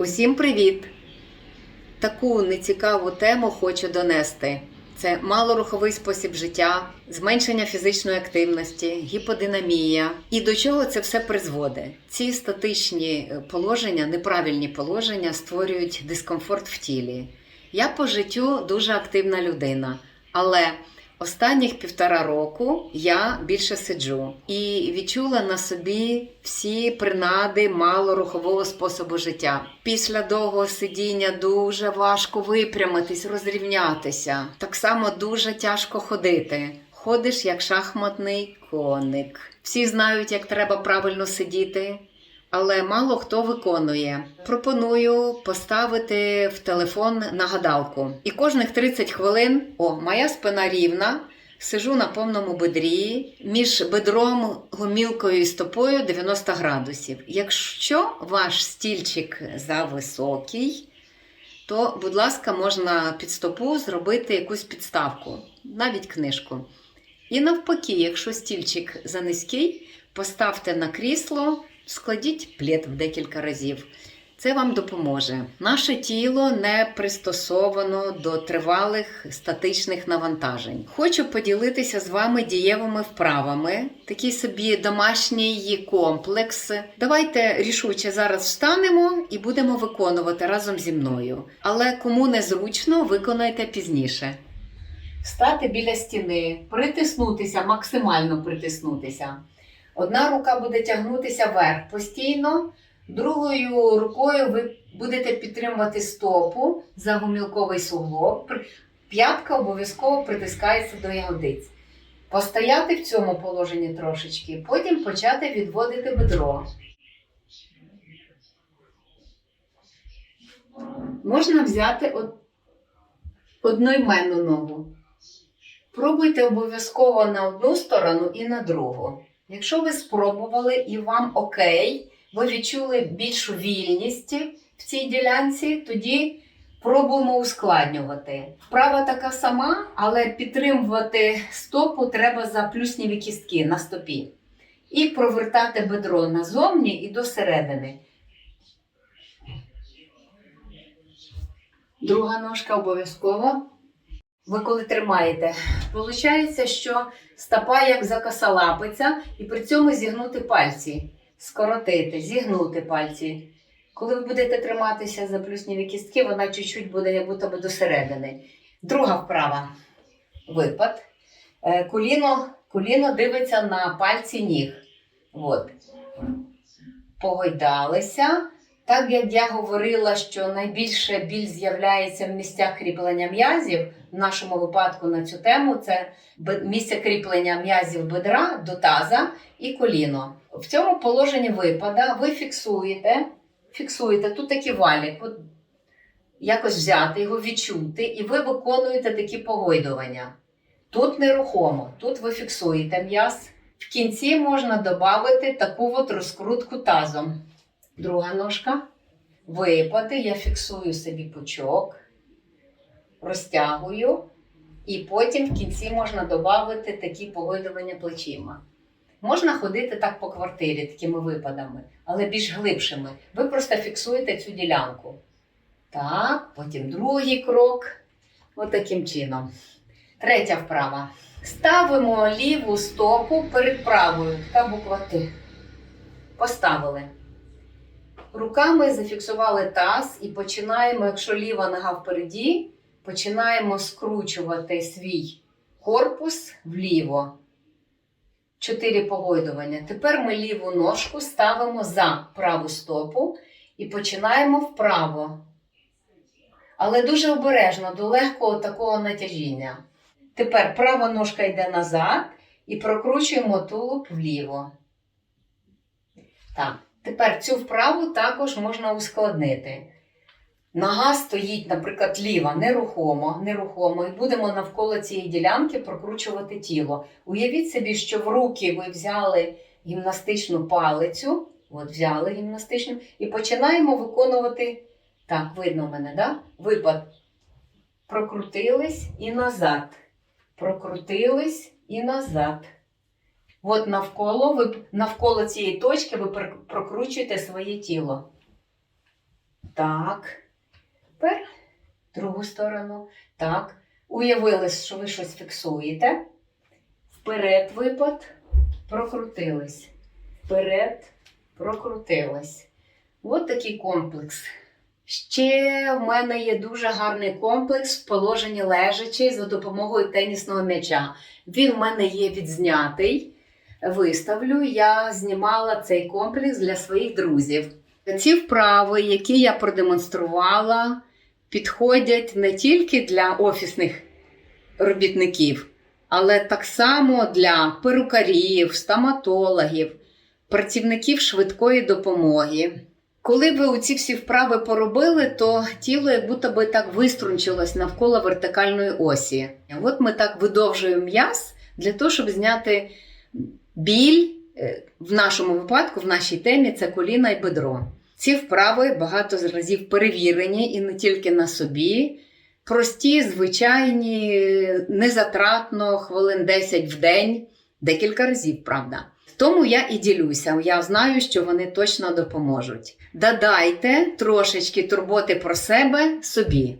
Усім привіт! Таку нецікаву тему хочу донести. Це малоруховий спосіб життя, зменшення фізичної активності, гіподинамія. І до чого це все призводить? Ці статичні е, положення, неправильні положення створюють дискомфорт в тілі. Я по життю дуже активна людина, але Останніх півтора року я більше сиджу і відчула на собі всі принади малорухового способу життя. Після довгого сидіння дуже важко випрямитись, розрівнятися. Так само дуже тяжко ходити. Ходиш як шахматний коник. Всі знають, як треба правильно сидіти. Але мало хто виконує. Пропоную поставити в телефон нагадалку. І кожних 30 хвилин, о, моя спина рівна, сижу на повному бедрі, між бедром, гомілкою і стопою 90 градусів. Якщо ваш стільчик зависокий, то, будь ласка, можна під стопу зробити якусь підставку, навіть книжку. І навпаки, якщо стільчик занизький, поставте на крісло. Складіть плед в декілька разів. Це вам допоможе. Наше тіло не пристосовано до тривалих статичних навантажень. Хочу поділитися з вами дієвими вправами, такий собі домашній комплекс. Давайте рішуче зараз встанемо і будемо виконувати разом зі мною. Але кому незручно, виконайте пізніше. Стати біля стіни, притиснутися, максимально притиснутися. Одна рука буде тягнутися вверх постійно, другою рукою ви будете підтримувати стопу за гумілковий суглоб. П'ятка обов'язково притискається до ягодиць. Постояти в цьому положенні трошечки, потім почати відводити бедро. Можна взяти од... одноіменну ногу. Пробуйте обов'язково на одну сторону і на другу. Якщо ви спробували і вам окей, ви відчули більшу вільність в цій ділянці, тоді пробуємо ускладнювати. Вправа така сама, але підтримувати стопу треба за плюсніві кістки на стопі. І провертати бедро назовні і до середини. Друга ножка обов'язково. Ви коли тримаєте, Получається, що стопа як закосолапиться, і при цьому зігнути пальці, скоротити, зігнути пальці. Коли ви будете триматися за плюсніві кістки, вона чуть-чуть буде як будто би до середини. Друга вправа. Випад. Е, Коліно, коліно дивиться на пальці ніг. От. Погойдалися. Так як я говорила, що найбільше біль з'являється в місцях кріплення м'язів, в нашому випадку на цю тему це місце кріплення м'язів бедра до таза і коліно. В цьому положенні випада ви фіксуєте, фіксуєте тут такий валік, от якось взяти його, відчути, і ви виконуєте такі погойдування. Тут нерухомо, тут ви фіксуєте м'яз. В кінці можна додати таку от розкрутку тазом. Друга ножка. Випади, я фіксую собі пучок, розтягую, і потім в кінці можна додати такі погойдування плечима. Можна ходити так по квартирі такими випадами, але більш глибшими. Ви просто фіксуєте цю ділянку. Так, потім другий крок. Отаким чином. Третя вправа. Ставимо ліву стопу перед правою. Така буква Т. Поставили. Руками зафіксували таз і починаємо, якщо ліва нога впереді, починаємо скручувати свій корпус вліво. Чотири погойдування. Тепер ми ліву ножку ставимо за праву стопу і починаємо вправо. Але дуже обережно до легкого такого натяжіння. Тепер права ножка йде назад і прокручуємо тулуб вліво. Так. Тепер цю вправу також можна ускладнити. Нога стоїть, наприклад, ліва, нерухомо, нерухомо, і будемо навколо цієї ділянки прокручувати тіло. Уявіть собі, що в руки ви взяли гімнастичну палицю, от взяли гімнастичну, і починаємо виконувати. Так, видно мене, да? Випад. Прокрутились і назад. Прокрутились і назад. От навколо, ви навколо цієї точки ви прокручуєте своє тіло. Так. Тепер другу сторону. Так. Уявили, що ви щось фіксуєте. Вперед випад, прокрутились. Вперед, прокрутились. От такий комплекс. Ще в мене є дуже гарний комплекс в положенні лежачи за допомогою тенісного м'яча. Він в мене є відзнятий. Виставлю. Я знімала цей комплекс для своїх друзів. Ці вправи, які я продемонструвала, підходять не тільки для офісних робітників, але так само для перукарів, стоматологів, працівників швидкої допомоги. Коли ви ці всі вправи поробили, то тіло як будто би так виструнчилось навколо вертикальної осі. От ми так видовжуємо м'яз для того, щоб зняти біль. Е, В нашому випадку, в нашій темі, це коліна і бедро. Ці вправи багато разів перевірені і не тільки на собі. Прості, звичайні, незатратно, хвилин 10 в день, декілька разів, правда. Тому я і ділюся. Я знаю, що вони точно допоможуть. Додайте трошечки турботи про себе собі.